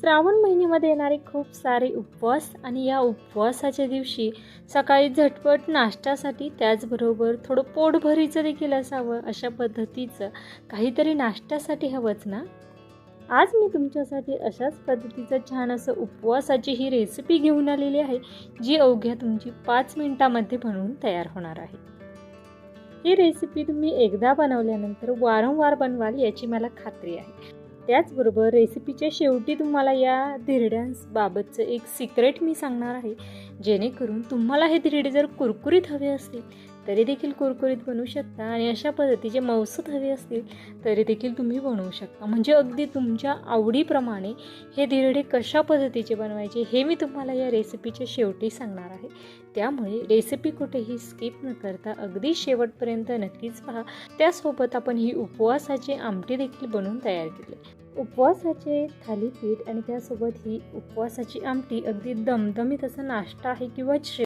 श्रावण महिन्यामध्ये येणारे खूप सारे उपवास आणि या उपवासाच्या दिवशी सकाळी झटपट नाश्त्यासाठी त्याचबरोबर थोडं पोटभरीचं देखील असावं अशा पद्धतीचं काहीतरी नाश्त्यासाठी हवंच ना? आज मी तुमच्यासाठी अशाच पद्धतीचं छान असं उपवासाची ही रेसिपी घेऊन आलेली आहे जी अवघ्या तुमची पाच मिनिटामध्ये बनवून तयार होणार आहे. ही रेसिपी तुम्ही एकदा बनवल्यानंतर वारंवार बनवाल याची मला खात्री आहे. त्याचबरोबर रेसिपीच्या शेवटी तुम्हाला या धिरड्यांबाबतचं एक सिक्रेट मी सांगणार आहे. जेणेकरून तुम्हाला हे धिरडे जर कुरकुरीत हवे असतील तरी देखील कुरकुरीत बनवू शकता आणि अशा पद्धतीचे मौसत हवे असतील तरी देखील तुम्ही बनवू शकता. म्हणजे अगदी तुमच्या आवडीप्रमाणे हे धिरडे कशा पद्धतीचे बनवायचे हे मी तुम्हाला या रेसिपीच्या शेवटी सांगणार आहे. त्यामुळे रेसिपी कुठेही स्किप न करता अगदी शेवटपर्यंत नक्कीच पहा. त्यासोबत आपण ही उपवासाची आमटी देखील बनवून तयार केली. उपवासाचे थालीपीठ आणि त्यासोबत ही उपवासाची आमटी अगदी दमदमीत असा नाश्ता आहे किंवा